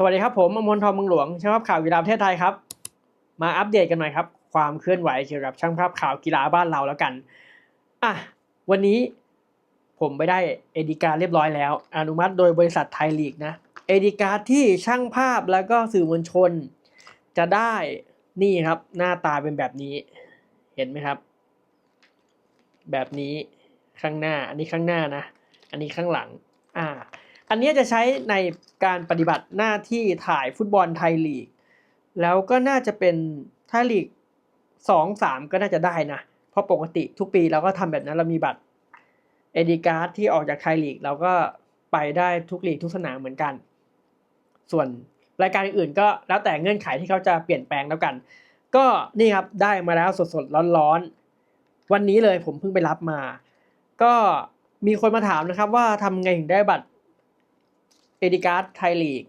สวัสดีครับผมอมรทองมืองหลวงช่างภาพข่าวกีฬาประเทศไทยครับ มาอัปเดตกันหน่อยครับ ความเคลื่อนไหวเกี่ยวกับช่างภาพข่าวกีฬาบ้านเราแล้วกันอะวันนี้ผมไปได้เอดิการเรียบร้อยแล้ว อนุมัติโดยบริษัทไทยลีกนะเอดิการที่ช่างภาพแล้วก็สื่อมวลชน จะได้นี่ครับ หน้าตาเป็นแบบนี้ เห็นไหมครับ แบบนี้ข้างหน้า อันนี้ข้างหน้านะ อันนี้ข้างหลัง อ่า อันนี้จะใช้ในการปฏิบัติหน้าที่ถ่ายฟุตบอลไทยลีก แล้วก็น่าจะเป็นไทยลีกสองสามก็น่าจะได้นะ เพราะปกติทุกปีเราก็ทำแบบนั้นเรามีบัตรเอดีการ์ดที่ออกจากไทยลีกเราก็ไปได้ทุกลีกทุกสนามเหมือนกัน ส่วนรายการอื่นก็แล้วแต่เงื่อนไขที่เขาจะเปลี่ยนแปลงแล้วกัน ก็นี่ครับได้มาแล้วสดๆร้อนๆวันนี้เลยผมเพิ่งไปรับมา ก็มีคนมาถามนะครับว่าทำไงถึงได้บัตร เอดิการ์ดไทยลีก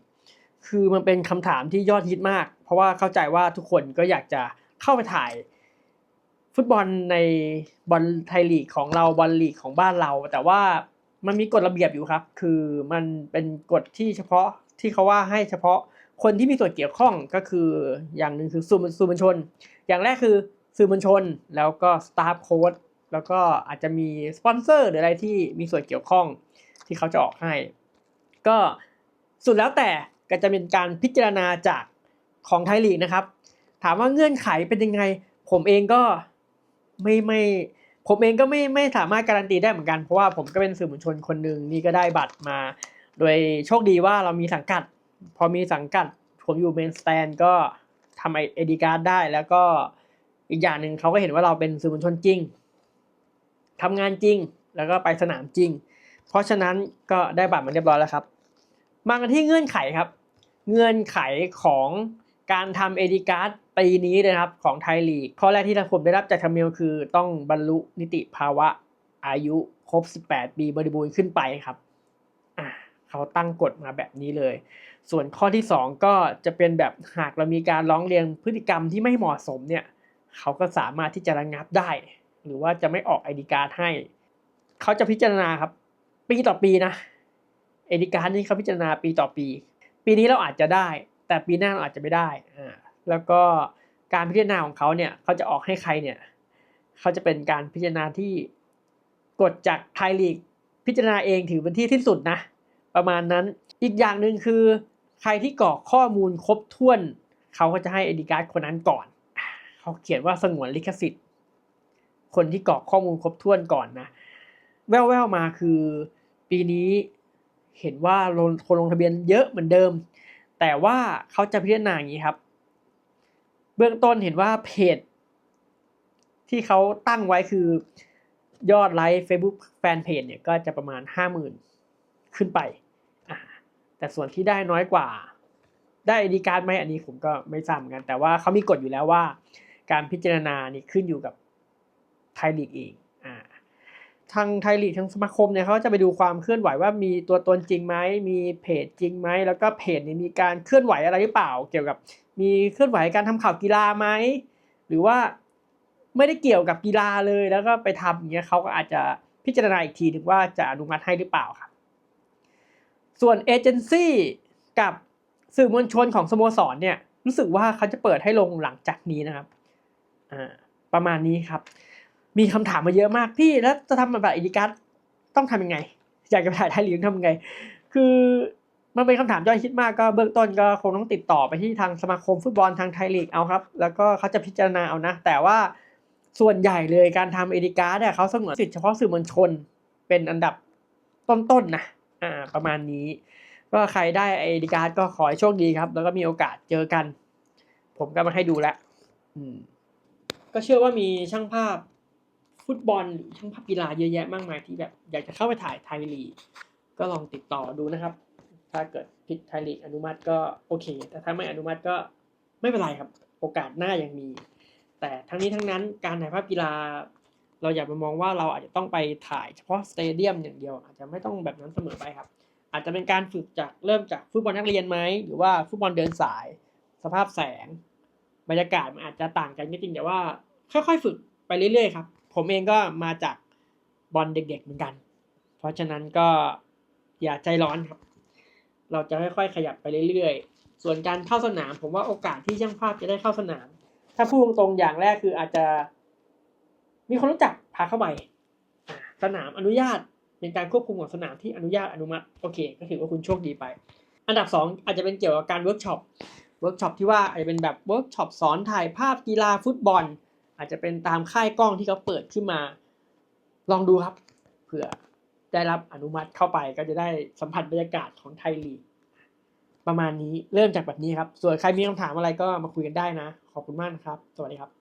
คือมันเป็นคำถามที่ยอดฮิตมาก เพราะว่าเข้าใจว่าทุกคนก็อยากจะเข้าไปถ่าย ฟุตบอลในบอลไทยลีกของเราบอลลีกของบ้านเรา แต่ว่ามันมีกฎระเบียบอยู่ครับ คือมันเป็นกฎที่เฉพาะที่เขาว่าให้เฉพาะคนที่มีส่วนเกี่ยวข้องก็คืออย่างหนึ่งคือสื่อสื่อมวลชน อย่างแรกคือสื่อมวลชนแล้วก็สตาฟโค้ดแล้วก็อาจจะมีสปอนเซอร์หรืออะไรที่มีส่วนเกี่ยวข้องที่เขาจะออกให้ ก็สุดแล้วแต่ก็จะเป็นการพิจารณาจากของไทยลีกนะครับ ถามว่าเงื่อนไขเป็นยังไง ผมเองก็ไม่ไม่ผมเองก็ไม่ไม่สามารถการันตีได้เหมือนกันเพราะว่าผมก็เป็นสื่อมวลชนคนหนึ่งนี่ก็ได้บัตรมา โดยโชคดีว่าเรามีสังกัด พอมีสังกัด ผมอยู่เมนสแตนก็ทำไอเอดีการ์ดได้ แล้วก็อีกอย่างหนึ่งเขาก็เห็นว่าเราเป็นสื่อมวลชนจริงทำงานจริงแล้วก็ไปสนามจริง เพราะฉะนั้นก็ได้บัตรมาเรียบร้อยแล้วครับ มากันที่เงื่อนไขครับ เงื่อนไขของการทำเอดีการ์ดปีนี้นะครับของไทยลีก ข้อแรกที่ทางผมได้รับจากทางเมลคือต้องบรรลุนิติภาวะอายุครบ 18 ปีบริบูรณ์ขึ้นไปครับเขาตั้งกฎมาแบบนี้เลย ส่วนข้อที่ 2 ก็จะเป็นแบบหากเรามีการร้องเรียนพฤติกรรมที่ไม่เหมาะสมเนี่ยเขาก็สามารถที่จะระงงับได้ หรือว่าจะไม่ออกไอดีการ์ดให้ เขาจะพิจารณาครับ ปีต่อปีนะ เอดิการนี่เขาพิจารณาปีต่อปี ปีนี้เราอาจจะได้ แต่ปีหน้าเราอาจจะไม่ได้อ่าแล้วก็การพิจารณาของเขาเนี่ยเขาจะออกให้ใครเนี่ยเขาจะเป็นการพิจารณาที่กฎจากไทยลีกพิจารณาเองถือเป็นที่ที่สุดนะ ประมาณนั้นอีกอย่างหนึ่งคือ ใครที่กรอกข้อมูลครบถ้วนเขาก็จะให้เอดิการคนนั้นก่อนเขาเขียนว่าสงวนลิขสิทธิ์ คนที่กรอกข้อมูลครบถ้วนก่อนนะ แว่วๆมาคือ ปีนี้ เห็นว่าลงคนลงทะเบียนเยอะเหมือนเดิม แต่ว่าเขาจะพิจารณาอย่างนี้ครับ เบื้องต้นเห็นว่าเพจ ที่เขาตั้งไว้คือยอดไลค์ Facebook แฟนเพจเนี่ยก็จะประมาณห้าหมื่นขึ้นไป แต่ส่วนที่ได้น้อยกว่า ได้ดีการ์ไหมอันนี้ผมก็ไม่ทราบเหมือนกัน แต่ว่าเขามีกฎอยู่แล้วว่า การพิจารณานี่ขึ้นอยู่กับไทยลีกเอง ทางไทยลีกทางสมาคมเนี่ยเขาจะไปดูความเคลื่อนไหวว่ามีตัวตนจริงไหมมีเพจจริงไหมแล้วก็เพจนี้มีการเคลื่อนไหวอะไรหรือเปล่า เกี่ยวกับมีเคลื่อนไหวการทำข่าวกีฬาไหมหรือว่าไม่ได้เกี่ยวกับกีฬาเลยแล้วก็ไปทำอย่างเงี้ยเขาก็อาจจะพิจารณาอีกทีถึงว่าจะอนุมัติให้หรือเปล่าครับส่วนเอเจนซี่กับสื่อมวลชนของสโมสรเนี่ยรู้สึกว่าเขาจะเปิดให้ลงหลังจากนี้นะครับประมาณนี้ครับ มีคำถามมาเยอะมากพี่แล้วจะทำแบบอีดิกัสต้องทำยังไง อยากจะไปถ่ายไทยลีกทำยังไง คือมันเป็นคำถามยอดฮิตมากก็เบื้องต้นก็คงต้องติดต่อไปที่ทางสมาคมฟุตบอลทางไทยลีกเอาครับ แล้วก็เขาจะพิจารณาเอานะ แต่ว่าส่วนใหญ่เลยการทำเอดิการ์ดเนี่ยเขาสงวนสิทธิ์เฉพาะสื่อมวลชนเป็นอันดับต้นๆนนะอ่าประมาณนี้ ก็ใครได้เอดิการ์ดก็ขอให้โชคดีครับ แล้วก็มีโอกาสเจอกัน ผมก็มาให้ดูแล้วอืมก็เชื่อว่ามีช่างภาพ ฟุตบอลหรือช่างภาพกีฬาเยอะแยะมากมายที่แบบอยากจะเข้าไปถ่ายไทยลีกก็ลองติดต่อดูนะครับ ถ้าเกิดพิไทยลีกอนุมัติก็โอเค แต่ถ้าไม่อนุมัติก็ไม่เป็นไรครับ โอกาสหน้ายังมี แต่ทั้งนี้ทั้งนั้นการถ่ายภาพกีฬา เราอย่าไปมองว่าเราอาจจะต้องไปถ่ายเฉพาะสเตเดียมอย่างเดียว อาจจะไม่ต้องแบบนั้นเสมอไปครับ อาจจะเป็นการฝึกจากเริ่มจากฟุตบอลนักเรียนไหมหรือว่าฟุตบอลเดินสาย สภาพแสง บรรยากาศมันอาจจะต่างกันก็จริงแต่ว่า ค่อยๆ ฝึกไปเรื่อยๆครับ ผมเองก็มาจากบอลเด็กๆเหมือนกัน เพราะฉะนั้นก็อย่าใจร้อนครับ เราจะค่อยๆขยับไปเรื่อยๆ ส่วนการเข้าสนามผมว่าโอกาสที่ช่างภาพจะได้เข้าสนาม ถ้าพูดตรงๆอย่างแรกคืออาจจะ มีคนรู้จักพาเข้าไปสนามอนุญาตเป็นการควบคุมของสนามที่อนุญาตอนุมัติโอเค ก็ถือว่าคุณโชคดีไป อันดับสองอาจจะเป็นเกี่ยวกับการเวิร์กช็อปเวิร์กช็อปที่ว่าอาจจะเป็นแบบเวิร์กช็อปสอนถ่ายภาพกีฬาฟุตบอล อาจจะเป็นตามค่ายกล้องที่เขาเปิดขึ้นมา ลองดูครับ เผื่อได้รับอนุมัติเข้าไปก็จะได้สัมผัสบรรยากาศของไทยลีกประมาณนี้เริ่มจากแบบนี้ครับ ส่วนใครมีคำถามอะไรก็มาคุยกันได้นะ ขอบคุณมากนะครับ สวัสดีครับ